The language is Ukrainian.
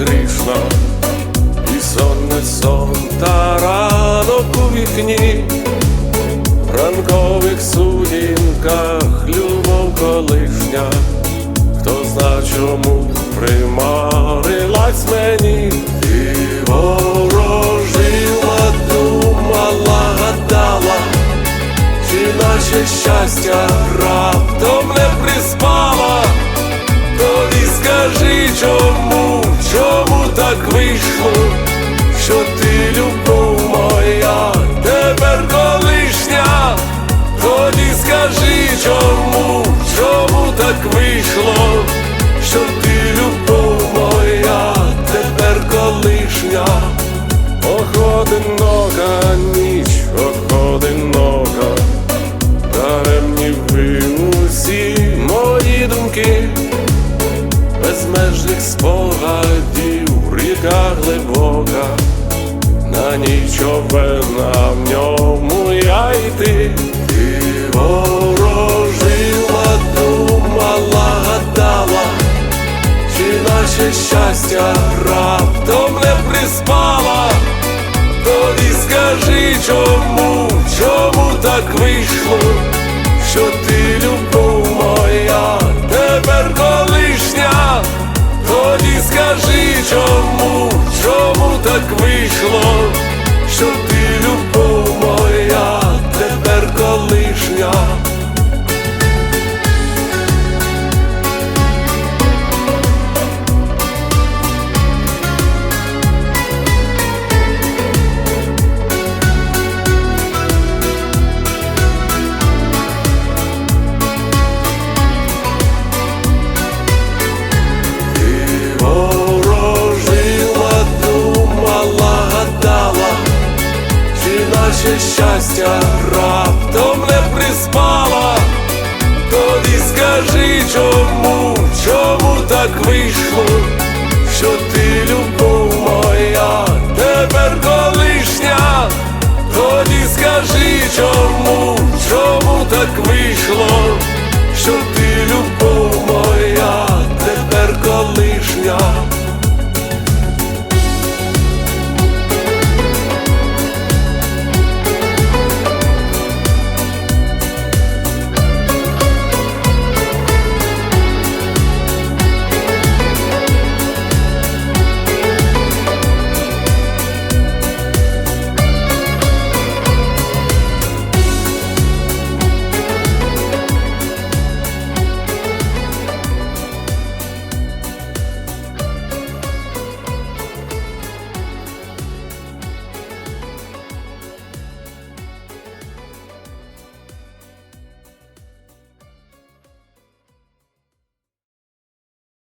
вікна, і сон не сон, та ранок у вікні, в ранкових сутінках любов колишня, хто зна, чому примарилась мені, ти ворожила, думала, гадала, чи наше щастя раптом не приспала. Скажи, чому так вийшло, що ти любов моя, тепер колишня, тоді скажи, чому, чому так вийшло, що ти любов моя, тепер колишня, ох, одинока ніч, ох, одинока, даремні ви усі мої думки безмежних спогадів, ріка глибока, на ній човена в ньому я й ти, ти ворожила, думала, гадала, чи наше щастя раптом не приспала, тоді скажи, чому, чому так вийшло, що ти так вийшло, що щастя раптом не приспала, тоді скажи, чому, чому так вийшло,